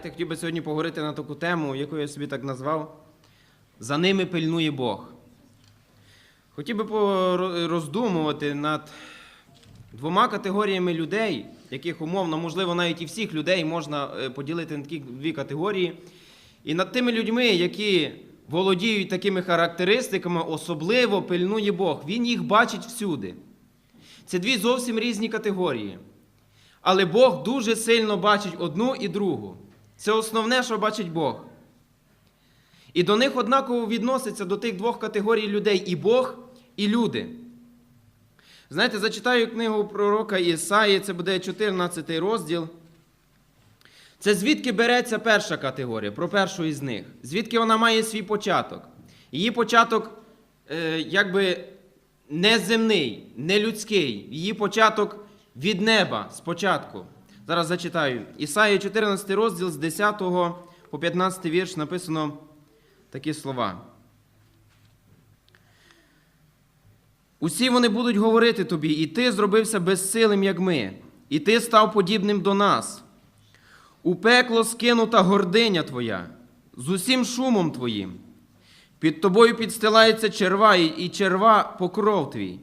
Знаєте, хотів би сьогодні поговорити на таку тему, яку я собі так назвав. За ними пильнує Бог. Хотів би роздумувати над двома категоріями людей, яких умовно, можливо, навіть і всіх людей можна е, поділити на такі дві категорії. І над тими людьми, які володіють такими характеристиками, особливо пильнує Бог. Він їх бачить всюди. Це дві зовсім різні категорії. Але Бог дуже сильно бачить одну і другу. Це основне, що бачить Бог. І до них однаково відноситься до тих двох категорій людей і Бог, і люди. Знаєте, зачитаю книгу пророка Ісаї, це буде 14 розділ. Це звідки береться перша категорія, про першу із них. Звідки вона має свій початок. Її початок, е, якби не земний, не. Її початок від неба спочатку. Зараз зачитаю. Ісаї 14 розділ з 10 по 15 вірш написано такі слова. Усі вони будуть говорити тобі, і ти зробився безсилим, як ми, і ти став подібним до нас. У пекло скинута гординя твоя, з усім шумом твоїм. Під тобою підстилається черва, і черва покров твій.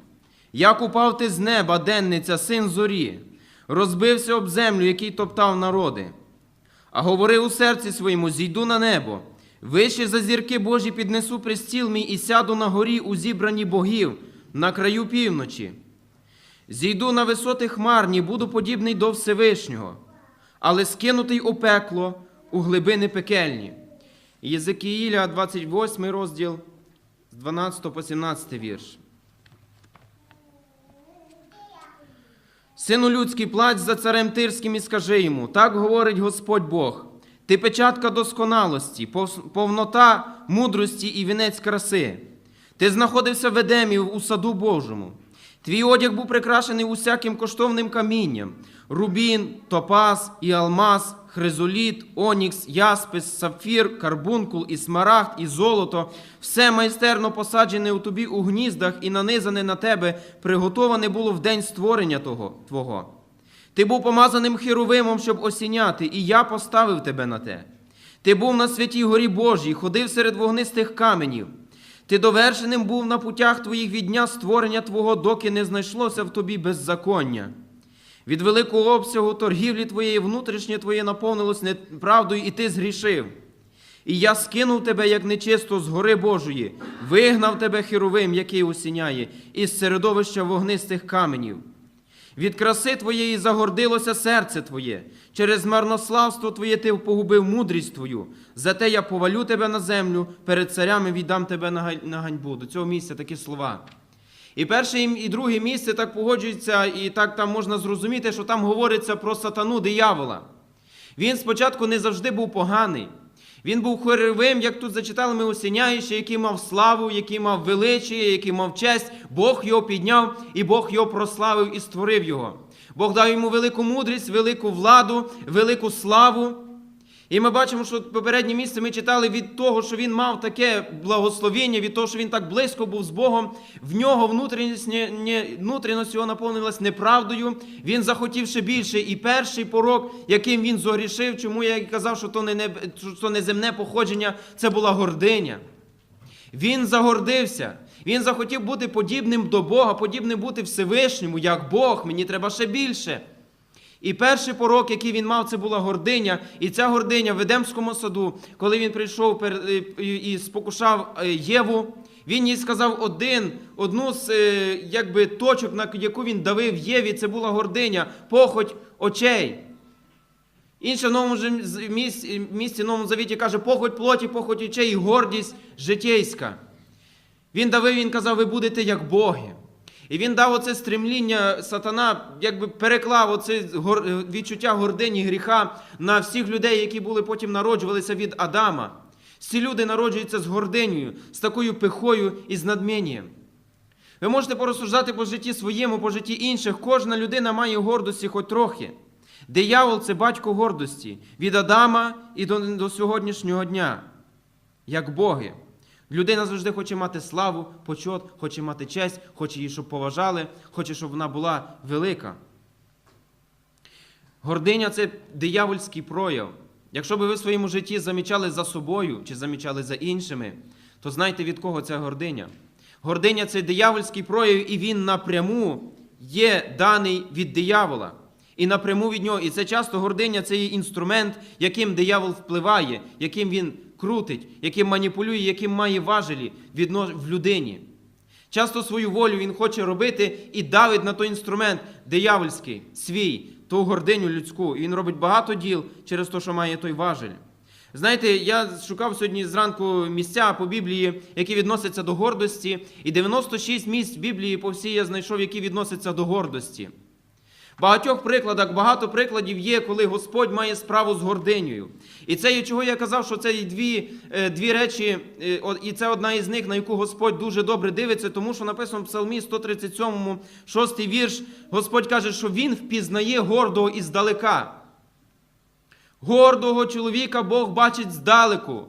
Як упав ти з неба, денниця, син зорі, розбився об землю, який топтав народи. А говорив у серці своєму: зійду на небо, вище за зірки Божі піднесу пристіл мій і сяду на горі у зібранні богів на краю півночі. Зійду на висоти хмарні, буду подібний до Всевишнього, але скинутий у пекло у глибини пекельні. Єзекіїля, 28 розділ, з 12 по 17 вірш. Сину людський, плач за царем Тирським і скажи йому, так говорить Господь Бог. Ти печатка досконалості, повнота мудрості і вінець краси. Ти знаходився в Едемі у саду Божому. Твій одяг був прикрашений усяким коштовним камінням: рубін, топаз і алмаз, хризоліт, онікс, яспис, сапфір, карбункул, і смарагд, і золото, все майстерно посаджене у тобі у гніздах і нанизане на тебе, приготоване було в день створення того, Твого. Ти був помазаним херовимом, щоб осіняти, і я поставив тебе на те. Ти був на святій горі Божій, ходив серед вогнистих каменів. Ти довершеним був на путях твоїх від дня створення Твого, доки не знайшлося в тобі беззаконня. Від великого обсягу торгівлі твоєї внутрішнє твоє наповнилось неправдою, і ти згрішив. І я скинув тебе, як нечисто, з гори Божої, вигнав тебе херовим, який осіняє, із середовища вогнистих каменів. Від краси твоєї загордилося серце твоє, через марнославство твоє ти погубив мудрість твою. Зате я повалю тебе на землю, перед царями віддам тебе на ганьбу. До цього місця такі слова. І перше і друге місце так погоджується, і так там можна зрозуміти, що там говориться про сатану диявола. Він спочатку не завжди був поганий. Він був хоровим, як тут зачитали ми осіняючи, який мав славу, який мав величие, який мав честь. Бог його підняв і Бог його прославив і створив його. Бог дав йому велику мудрість, велику владу, велику славу. І ми бачимо, що попереднє місце ми читали від того, що він мав таке благословення, від того, що він так близько був з Богом, в нього внутрішність, внутрішність його наповнилась неправдою. Він захотів ще більше. І перший порок, яким він зогрішив, чому я казав, що то не, що не земне походження, це була гординя. Він загордився. Він захотів бути подібним до Бога, подібним бути Всевишньому, як Бог, мені треба ще більше. І перший порок, який він мав, це була гординя. І ця гординя в Едемському саду, коли він прийшов е, і спокушав е, Єву, він їй сказав один, одну з е, якби, точок, на яку він давив Єві, це була гординя, похоть очей. Інше в новому місці, місці Новому Завіті каже, похоть плоті, похоть очей і гордість житейська. Він давив, він казав, ви будете як боги. І він дав оце стремління, сатана, якби переклав оце відчуття гордині гріха на всіх людей, які були потім народжувалися від Адама. Всі люди народжуються з гординею, з такою пихою і з надмінням. Ви можете порозсуждати по житті своєму, по житті інших. Кожна людина має гордості хоч трохи. Диявол це батько гордості від Адама і до, до сьогоднішнього дня, як боги. Людина завжди хоче мати славу, почот, хоче мати честь, хоче її, щоб поважали, хоче, щоб вона була велика. Гординя це диявольський прояв. Якщо би ви в своєму житті замічали за собою чи замічали за іншими, то знайте від кого ця гординя. Гординя це диявольський прояв, і він напряму є даний від диявола. І напряму від нього. І це часто гординя це є інструмент, яким диявол впливає, яким він крутить, яким маніпулює, яким має важелі в людині. Часто свою волю він хоче робити і давить на той інструмент диявольський, свій, ту гординю людську. І він робить багато діл через те, що має той важель. Знаєте, я шукав сьогодні зранку місця по Біблії, які відносяться до гордості, і 96 місць Біблії по всій я знайшов, які відносяться до гордості. Багатьох прикладах, багато прикладів є, коли Господь має справу з гординею. І це є чого я казав, що це дві, е, дві речі, е, і це одна із них, на яку Господь дуже добре дивиться, тому що написано в Псалмі 137, 6 вірш, Господь каже, що Він впізнає гордого іздалека. Гордого чоловіка Бог бачить здалеку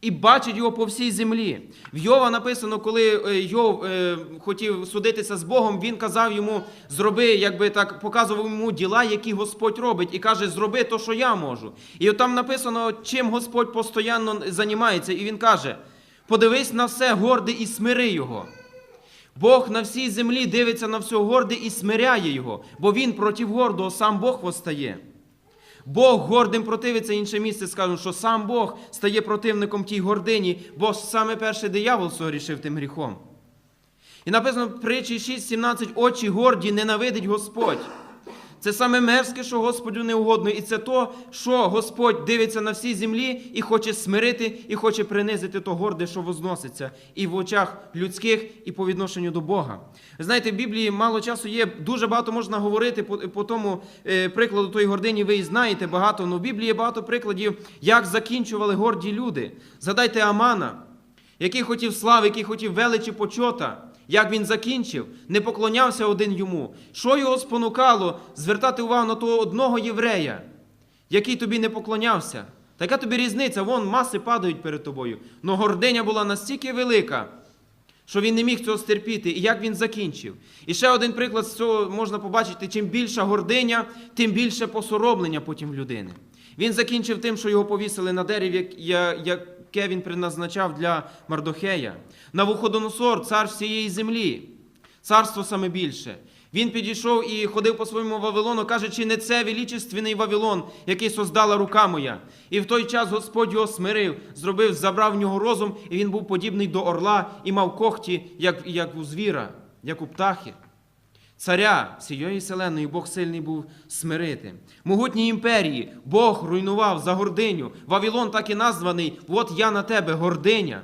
і бачить його по всій землі. В Йова написано, коли е, Йов е, хотів судитися з Богом, він казав йому, зроби, якби так показував йому діла, які Господь робить, і каже, зроби то, що я можу. І от там написано, чим Господь постійно займається, і він каже: подивись на все горде і смири його. Бог на всій землі дивиться на все горде і смиряє його, бо він проти гордого сам Бог восстає. Бог гордим противиться, інше місце скажемо, що сам Бог стає противником тій гордині, бо саме перший диявол согрішив тим гріхом. І написано в притчі 6.17, очі горді ненавидить Господь. Це саме мерзке, що Господу не угодно, і це то, що Господь дивиться на всій землі і хоче смирити, і хоче принизити то горде, що возноситься, і в очах людських, і по відношенню до Бога. Знаєте, в Біблії мало часу є, дуже багато можна говорити по, по тому е, прикладу тої гордині, ви і знаєте багато, але в Біблії є багато прикладів, як закінчували горді люди. Згадайте Амана, який хотів слави, який хотів величі почота. Як він закінчив, не поклонявся один йому. Що його спонукало звертати увагу на того одного єврея, який тобі не поклонявся? Така тобі різниця, вон маси падають перед тобою. Но гординя була настільки велика, що він не міг цього стерпіти, і як він закінчив. І ще один приклад з цього можна побачити: чим більша гординя, тим більше посоромлення потім в людини. Він закінчив тим, що його повісили на дереві, як- я- яке він призначав для Мардохея. Навуходоносор, цар всієї землі, царство саме більше. Він підійшов і ходив по своєму Вавилону, каже, чи не це величественний Вавилон, який создала рука моя. І в той час Господь його смирив, зробив, забрав в нього розум, і він був подібний до орла і мав когті, як, як у звіра, як у птахи. Царя всієї вселеної Бог сильний був смирити. Могутні імперії Бог руйнував за гординю. Вавилон так і названий, от я на тебе, гординя.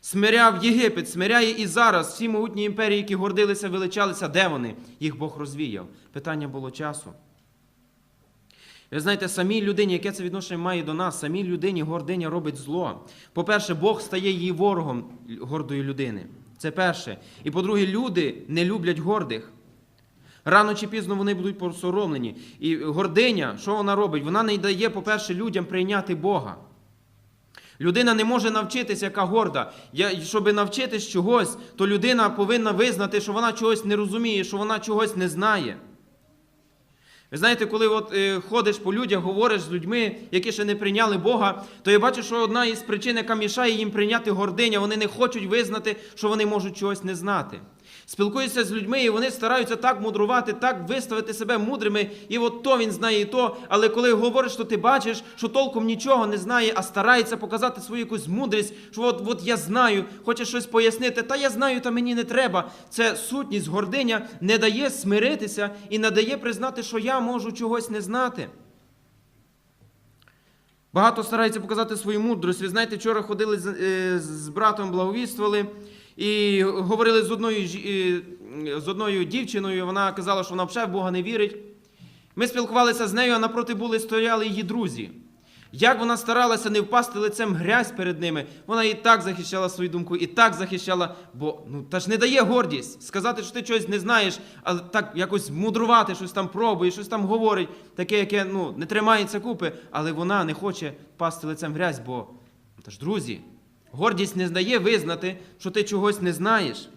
Смиряв Єгипет, смиряє і зараз всі могутні імперії, які гордилися, величалися, де вони? Їх Бог розвіяв. Питання було часу. Ви знаєте, самій людині, яке це відношення має до нас, самій людині гординя робить зло. По-перше, Бог стає її ворогом гордої людини. Це перше. І по-друге, люди не люблять гордих. Рано чи пізно вони будуть посоромлені. І гординя, що вона робить? Вона не дає, по-перше, людям прийняти Бога. Людина не може навчитися, яка горда. Я, щоб навчитись чогось, то людина повинна визнати, що вона чогось не розуміє, що вона чогось не знає. Ви знаєте, коли от, е, ходиш по людях, говориш з людьми, які ще не прийняли Бога, то я бачу, що одна із причин, яка мішає їм прийняти гординя, вони не хочуть визнати, що вони можуть чогось не знати. Спілкуються з людьми, і вони стараються так мудрувати, так виставити себе мудрими, і от то він знає і то. Але коли говориш, то ти бачиш, що толком нічого не знає, а старається показати свою якусь мудрість, що от, от я знаю, хоче щось пояснити, та я знаю, та мені не треба. Це сутність гординя не дає смиритися і не дає признати, що я можу чогось не знати. Багато стараються показати свою мудрість. Ви знаєте, вчора ходили з, е, з братом, благовіствували і говорили з одною, з одною дівчиною. Вона казала, що вона взагалі в Бога не вірить. Ми спілкувалися з нею, а напроти були стояли її друзі. Як вона старалася не впасти лицем грязь перед ними, вона і так захищала свою думку, і так захищала, бо ну та ж не дає гордість сказати, що ти чогось не знаєш, але так якось мудрувати, щось там пробує, щось там говорить, таке, яке ну не тримається купи, але вона не хоче впасти лицем грязь, бо та ж друзі, гордість не здає визнати, що ти чогось не знаєш.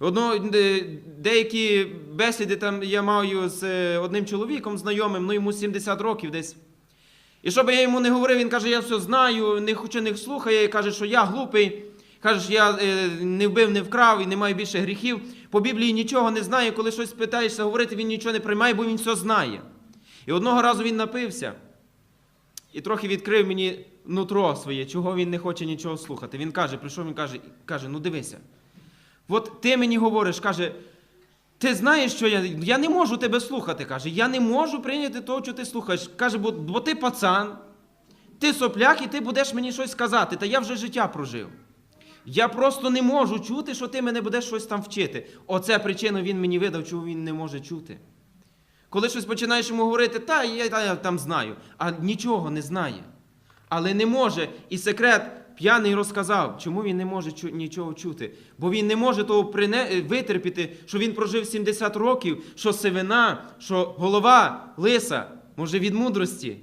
Одно, деякі бесіди там я маю з е, одним чоловіком знайомим, ну йому 70 років десь. І що би я йому не говорив, він каже, я все знаю, не хоче не слухає, і каже, що я глупий. Каже, що я е, не вбив, не вкрав і не маю більше гріхів. По Біблії нічого не знає, коли щось питаєшся говорити, він нічого не приймає, бо він все знає. І одного разу він напився і трохи відкрив мені нутро своє, чого він не хоче нічого слухати. Він каже, прийшов, він каже, каже: ну дивися. От ти мені говориш, каже, ти знаєш, що я. Я не можу тебе слухати. каже. Я не можу прийняти того, що ти слухаєш. Каже, бо, бо ти пацан, ти сопляк, і ти будеш мені щось сказати. Та я вже життя прожив. Я просто не можу чути, що ти мене будеш щось там вчити. Оце причину він мені видав, чого він не може чути. Коли щось починаєш йому говорити, та я, та я там знаю, а нічого не знає. Але не може. І секрет п'яний розказав, чому він не може нічого чути. Бо він не може того е, витерпіти, що він прожив 70 років, що сивина, що голова лиса, може від мудрості.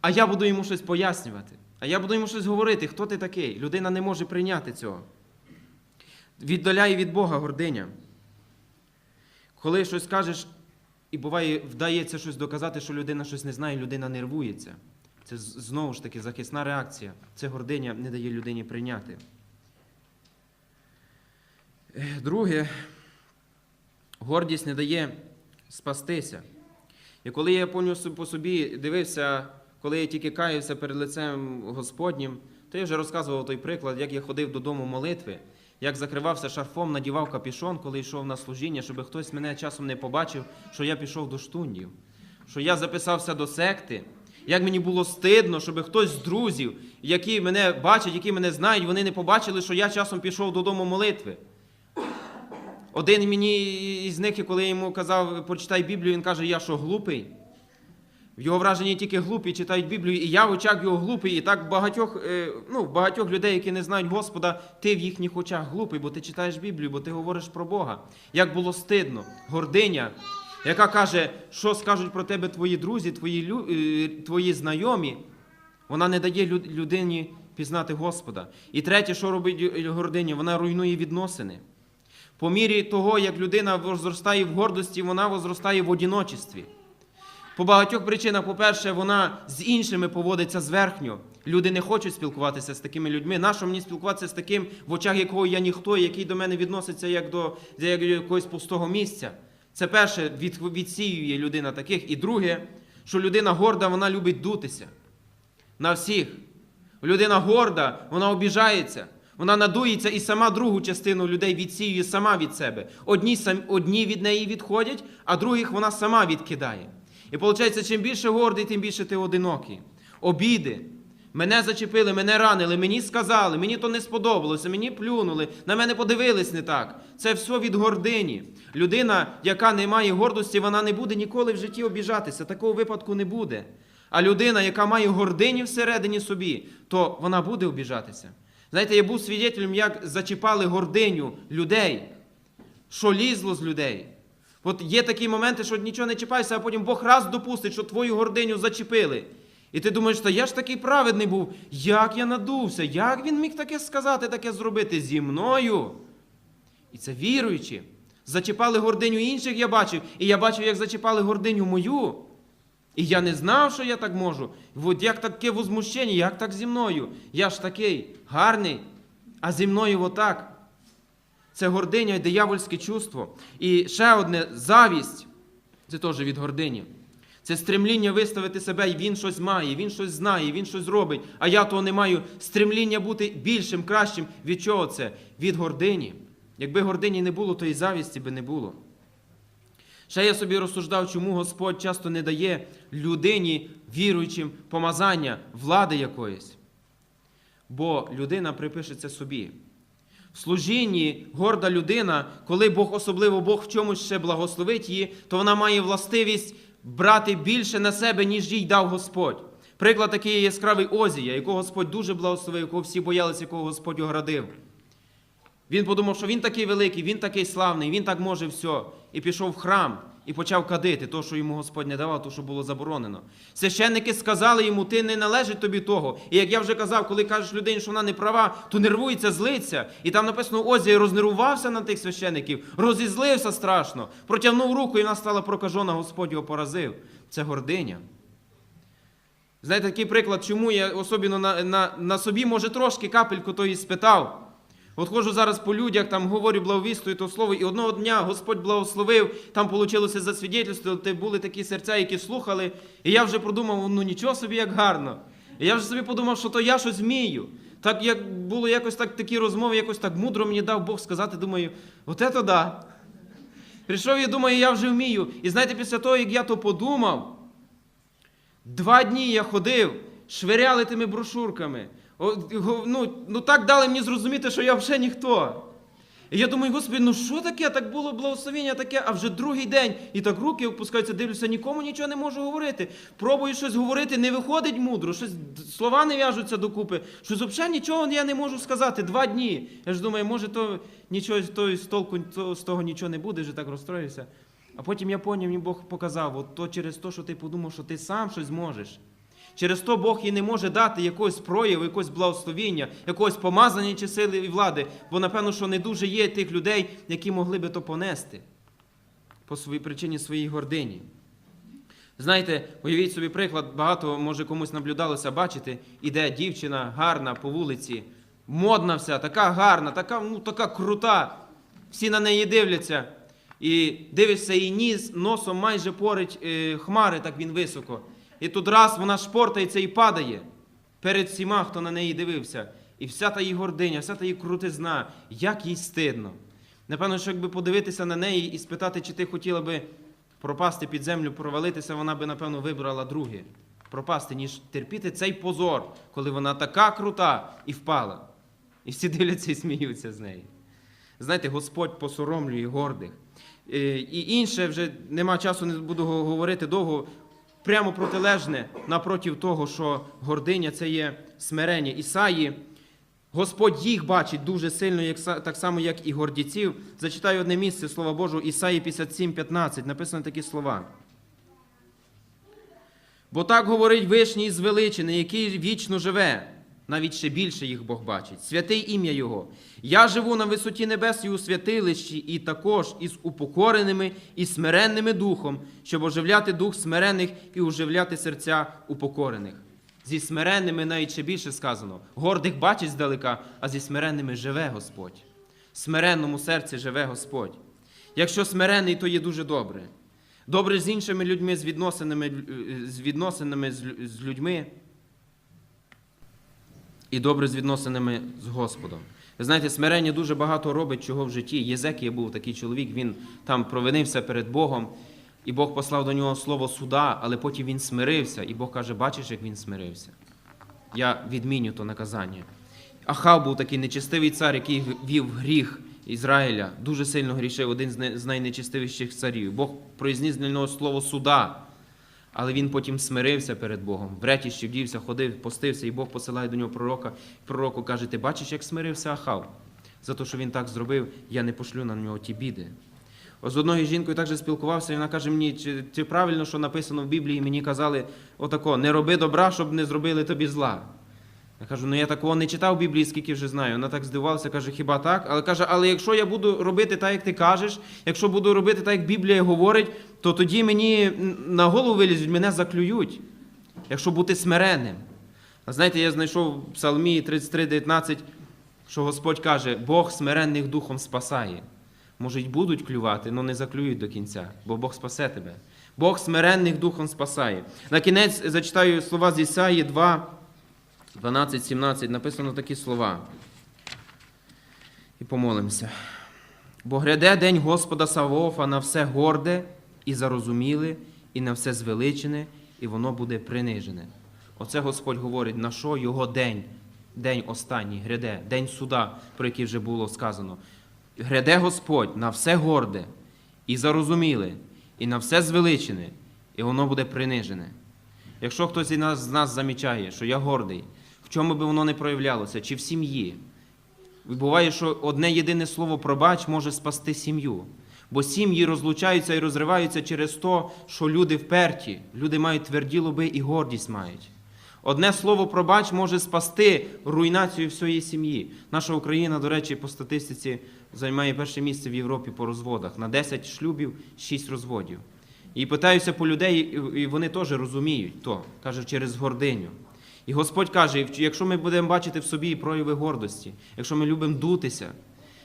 А я буду йому щось пояснювати. А я буду йому щось говорити, хто ти такий. Людина не може прийняти цього. Віддаляє від Бога гординя. Коли щось кажеш, і буває, вдається щось доказати, що людина щось не знає, людина нервується. Це знову ж таки захисна реакція. Це гординя не дає людині прийняти. Друге, гордість не дає спастися. І коли я по собі дивився, коли я тільки каявся перед лицем Господнім, то я вже розказував той приклад, як я ходив додому молитви, як закривався шарфом, надівав капішон, коли йшов на служіння, щоб хтось мене часом не побачив, що я пішов до штундів, що я записався до секти. Як мені було стидно, щоб хтось з друзів, які мене бачать, які мене знають, вони не побачили, що я часом пішов додому молитви. Один мені із них, коли я йому казав, почитай Біблію, він каже, я що глупий. В його враженні тільки глупі читають Біблію, і я в очах його глупий. І так багатьох, е, ну, багатьох людей, які не знають Господа, ти в їхніх очах глупий, бо ти читаєш Біблію, бо ти говориш про Бога. Як було стидно, гординя, яка каже, що скажуть про тебе твої друзі, твої, е, твої знайомі, вона не дає людині пізнати Господа. І третє, що робить гординя, вона руйнує відносини. По мірі того, як людина возростає в гордості, вона возростає в одіночестві. По багатьох причинах, по-перше, вона з іншими поводиться зверхньо. Люди не хочуть спілкуватися з такими людьми. Нащо мені спілкуватися з таким, в очах якого я ніхто, який до мене відноситься як до, як до якогось пустого місця? Це перше, відсіює людина таких. І друге, що людина горда, вона любить дутися. На всіх. Людина горда, вона обіжається. Вона надується і сама другу частину людей відсіює сама від себе. Одні, одні від неї відходять, а других вона сама відкидає. І виходить, чим більше гордий, тим більше ти одинокий. Обіди. Мене зачепили, мене ранили, мені сказали, мені то не сподобалося, мені плюнули, на мене подивились не так. Це все від гордині. Людина, яка не має гордості, вона не буде ніколи в житті обіжатися. Такого випадку не буде. А людина, яка має гордині всередині собі, то вона буде обіжатися. Знаєте, я був свідетелем, як зачіпали гординю людей, що лізло з людей. От є такі моменти, що нічого не чіпаєшся, а потім Бог раз допустить, що твою гординю зачепили. І ти думаєш, та я ж такий праведний був, як я надувся, як він міг таке сказати, таке зробити зі мною? І це віруючи. Зачіпали гординю інших, я бачив, і я бачив, як зачіпали гординю мою. І я не знав, що я так можу. От як таке возмущення, як так зі мною? Я ж такий гарний, а зі мною отак. Це гординя і диявольське чувство. І ще одне завість, це теж від гордині. Це стремління виставити себе, і він щось має, він щось знає, він щось робить, а я того не маю. Стремління бути більшим, кращим. Від чого це? Від гордині. Якби гордині не було, то і завісті би не було. Ще я собі розсуждав, чому Господь часто не дає людині, віруючим, помазання, влади якоїсь. Бо людина припишеться собі. В служінні горда людина, коли Бог, особливо Бог в чомусь ще благословить її, то вона має властивість брати більше на себе, ніж їй дав Господь. Приклад такий яскравий Озія, якого Господь дуже благословив, якого всі боялися, якого Господь оградив. Він подумав, що він такий великий, він такий славний, він так може все. І пішов в храм і почав кадити, то, що йому Господь не давав, то, що було заборонено. Священники сказали йому, ти не належить тобі того. І як я вже казав, коли кажеш людині, що вона не права, то нервується, злиться. І там написано, Озія рознервувався на тих священиків, розізлився страшно, протягнув руку, і вона стала прокажена, Господь його поразив. Це гординя. Знаєте, такий приклад, чому я особливо на, на, на собі, може, трошки капельку то і спитав. От ходжу зараз по людях, там говорю благовістую то слово, і одного дня Господь благословив, там вийшло засвідетельство, були такі серця, які слухали. І я вже подумав, ну нічого собі, як гарно. І я вже собі подумав, що то я щось вмію. Так як було якось так такі розмови, якось так мудро мені дав Бог сказати, думаю, от це да. Прийшов і думаю, я вже вмію. І знаєте, після того, як я то подумав, Два дні я ходив, швиряли тими брошурками. Ну, ну так дали мені зрозуміти, що я вже ніхто. І я думаю, Господи, ну що таке? Так було благословення таке, а вже другий день. І так руки опускаються, дивлюся, нікому нічого не можу говорити. Пробую щось говорити, не виходить мудро, щось слова не в'яжуться докупи. Щось взагалі нічого я не можу сказати. Два дні. Я ж думаю, може, то нічого того, з толку то- з того нічого не буде, вже так розстроївся. А потім я поняв, мені Бог показав, от то через те, що ти подумав, що ти сам щось зможеш. Через то Бог і не може дати якогось прояву, якогось благословіння, якогось помазання чи сили і влади, бо напевно, що не дуже є тих людей, які могли би то понести по своїй причині своїй гордині. Знаєте, уявіть собі приклад, багато може комусь наблюдалося бачити, іде дівчина гарна по вулиці, модна вся, така гарна, така, ну, така крута. Всі на неї дивляться. І дивишся її ніс, носом майже порить е, хмари, так він високо. І тут раз вона шпортається і падає перед всіма, хто на неї дивився. І вся та її гординя, вся та її крутизна, як їй стидно. Напевно, що якби подивитися на неї і спитати, чи ти хотіла би пропасти під землю, провалитися, вона би, напевно, вибрала друге. Пропасти, ніж терпіти цей позор, коли вона така крута і впала. І всі дивляться і сміються з неї. Знаєте, Господь посоромлює гордих. Е, І інше вже нема часу, не буду говорити довго. Прямо протилежне напротив того, що гординя це є смирення. Ісаї, Господь їх бачить дуже сильно, як, так само, як і гордіців. Зачитаю одне місце Слова Божого, Ісаї 57,15. Написано такі слова. Бо так говорить вишній звеличений, який вічно живе. Навіть ще більше їх Бог бачить. Святий ім'я Його. Я живу на висоті небес і у святилищі, і також із упокореними і смиренними духом, щоб оживляти дух смирених і оживляти серця упокорених. Зі смиренними навіть ще більше сказано. Гордих бачить здалека, а зі смиренними живе Господь. Смиренному серці живе Господь. Якщо смирений, то є дуже добре. Добре з іншими людьми, з відносинами, з відносинами з людьми і добре з відносинами з Господом. Ви знаєте, смирення дуже багато робить чого в житті. Єзекія був такий чоловік, він там провинився перед Богом, і Бог послав до нього слово суда, але потім він смирився, і Бог каже: бачиш, як він смирився. Я відміню то наказання. Ахав був такий нечестивий цар, який вів гріх Ізраїля, дуже сильно грішив, один з не- з найнечестивіших царів. Бог произніс для нього слово суда. Але він потім смирився перед Богом, вреті щевдівся, ходив, постився, і Бог посилає до нього пророка. Пророку каже: Ти бачиш, як смирився Ахав? За те, що він так зробив, я не пошлю на нього ті біди. З одною жінкою також спілкувався, і вона каже мені, чи, чи правильно, що написано в Біблії, мені казали отако: не роби добра, щоб не зробили тобі зла. Я кажу, ну я такого не читав в Біблії, скільки вже знаю. Вона так здивувалася, каже, хіба так? Але каже, але якщо я буду робити так, як ти кажеш, якщо буду робити так, як Біблія говорить, то тоді мені на голову вилізуть, мене заклюють, якщо бути смиренним. А знаєте, я знайшов в Псалмі 33,19, що Господь каже, Бог смиренних духом спасає. Може, й будуть клювати, але не заклюють до кінця, бо Бог спасе тебе. Бог смиренних духом спасає. На кінець зачитаю слова з Ісаї 2, 12-17 написано такі слова. І помолимося. Бо гряде день Господа Савоофа на все горде і зарозуміле, і на все звеличене, і воно буде принижене. Оце Господь говорить, на що його день, день останній, гряде, день суда, про який вже було сказано. Гряде Господь на все горде і зарозуміле, і на все звеличене, і воно буде принижене. Якщо хтось із нас, з нас замічає, що я гордий, чому би воно не проявлялося, чи в сім'ї, буває, що одне єдине слово пробач може спасти сім'ю. Бо сім'ї розлучаються і розриваються через те, що люди вперті, люди мають тверді лоби і гордість мають. Одне слово пробач може спасти руйнацію всієї сім'ї. Наша Україна, до речі, по статистиці займає перше місце в Європі по розводах. На 10 шлюбів 6 розводів. І питаюся по людей, і- вони теж розуміють то, каже, через гординю. І Господь каже, якщо ми будемо бачити в собі прояви гордості, якщо ми любимо дутися,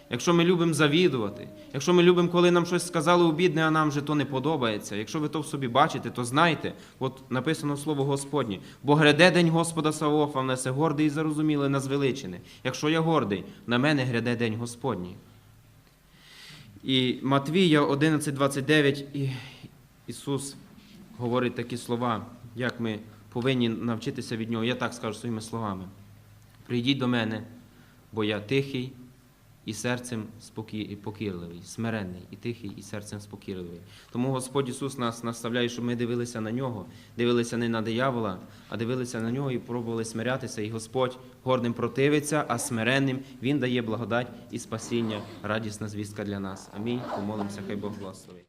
якщо ми любимо завідувати, якщо ми любимо, коли нам щось сказали обідне, а нам же то не подобається, якщо ви то в собі бачите, то знайте, от написано слово Господнє, бо гряде день Господа Савоофа, внесе гордий і зарозуміле на звеличене. Якщо я гордий, на мене гряде день Господній. І Матвія 11.29 і Ісус говорить такі слова, як ми повинні навчитися від Нього. Я так скажу своїми словами. Прийдіть до мене, бо я тихий і серцем покірливий, смиренний і тихий, і серцем спокірливий. Тому Господь Ісус нас наставляє, щоб ми дивилися на нього, дивилися не на диявола, а дивилися на нього і пробували смирятися. І Господь гордим противиться, а смиренним Він дає благодать і спасіння, радісна звістка для нас. Амінь. Помолимося, хай Бог благословить.